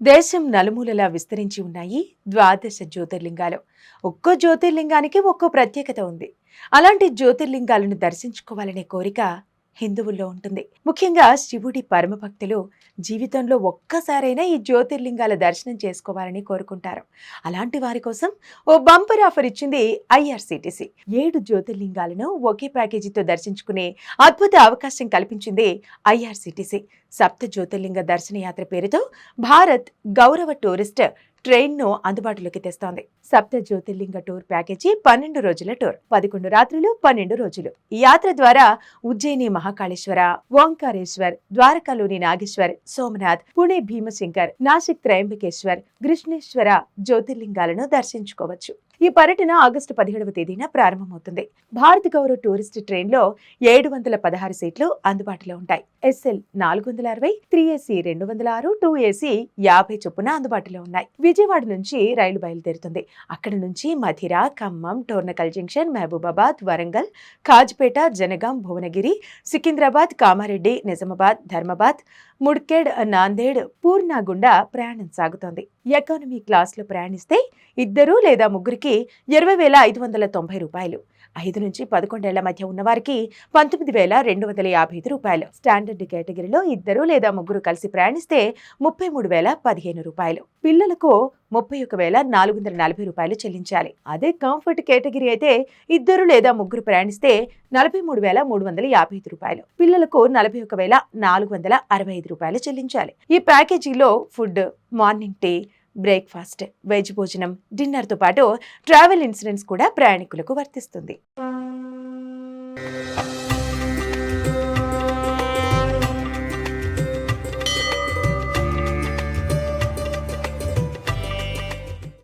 దేశం నలుమూలలా విస్తరించి ఉన్నాయి ద్వాదశ జ్యోతిర్లింగాలు. ఒక్కో జ్యోతిర్లింగానికి ఒక్కో ప్రత్యేకత ఉంది. అలాంటి జ్యోతిర్లింగాలను దర్శించుకోవాలనే కోరిక హిందువుల్లో ఉంటుంది. ముఖ్యంగా శివుడి పరమభక్తులు జీవితంలో ఒక్కసారైనా ఈ జ్యోతిర్లింగాల దర్శనం చేసుకోవాలని కోరుకుంటారు. అలాంటి వారి కోసం ఓ బంపర్ ఆఫర్ ఇచ్చింది ఐఆర్సీటీసీ ఏడు జ్యోతిర్లింగాలను ఒకే ప్యాకేజీతో దర్శించుకునే అద్భుత అవకాశం కల్పించింది ఐఆర్సీటీసీ సప్త జ్యోతిర్లింగ దర్శన యాత్ర పేరుతో భారత్ గౌరవ టూరిస్ట్ ట్రైన్ను అందుబాటులోకి తెస్తోంది. సప్త జ్యోతిర్లింగ టూర్ ప్యాకేజీ పన్నెండు రోజుల టూర్. పదకొండు రాత్రులు పన్నెండు రోజులు. ఈ యాత్ర ద్వారా ఉజ్జయిని మహాకాళేశ్వర ఓంకారేశ్వర్ ద్వారకాలోని నాగేశ్వర్ సోమనాథ్ పుణె భీమశంకర్ నాసిక్ త్రయంబకేశ్వర్ కృష్ణేశ్వర జ్యోతిర్లింగాలను దర్శించుకోవచ్చు. ఈ పర్యటన ఆగస్టు పదిహేడవ తేదీన ప్రారంభమవుతుంది. భారత్ గౌరవ టూరిస్ట్ ట్రైన్లో ఏడు వందల పదహారు సీట్లు అందుబాటులో ఉంటాయి. ఎస్ఎల్ నాలుగు వందల అరవై త్రీ ఏసీ రెండు వందల ఆరు టూ ఏసీ యాభై చొప్పున అందుబాటులో ఉన్నాయి. విజయవాడ నుంచి రైలు బయలుదేరుతుంది. అక్కడ నుంచి మధిర ఖమ్మం టోర్నకల్ జంక్షన్ మహబూబాబాద్ వరంగల్ కాజ్పేట జనగాం భువనగిరి సికింద్రాబాద్ కామారెడ్డి నిజామాబాద్ ధర్మాబాద్ ముడ్కేడ్ నాందేడ్ పూర్ణ గుండా ప్రయాణం సాగుతోంది. ఎకానమీ క్లాస్లో ప్రయాణిస్తే ఇద్దరు లేదా ముగ్గురికి ఇరవై వేల ఐదు వందల తొంభై రూపాయలు. ఐదు నుంచి పదకొండేళ్ళ మధ్య ఉన్నవారికి పంతొమ్మిది వేల రెండు వందల యాభై ఐదు రూపాయలు. స్టాండర్డ్ కేటగిరీలో ఇద్దరు లేదా ముగ్గురు కలిసి ప్రయాణిస్తే ముప్పై మూడు వేల పదిహేను రూపాయలు. పిల్లలకు ముప్పై ఒక వేల నాలుగు వందల నలభై రూపాయలు చెల్లించాలి. అదే కంఫర్ట్ కేటగిరీ అయితే ఇద్దరు లేదా ముగ్గురు ప్రయాణిస్తే నలభై మూడు వేల మూడు వందల యాభై ఐదు రూపాయలు. పిల్లలకు నలభై ఒక వేల నాలుగు వందల అరవై ఐదు రూపాయలు చెల్లించాలి. ఈ ప్యాకేజీలో food morning tea breakfast veg భోజనం డిన్నర్తో పాటు ట్రావెల్ ఇన్సూరెన్స్ కూడా ప్రయాణికులకు వర్తిస్తుంది.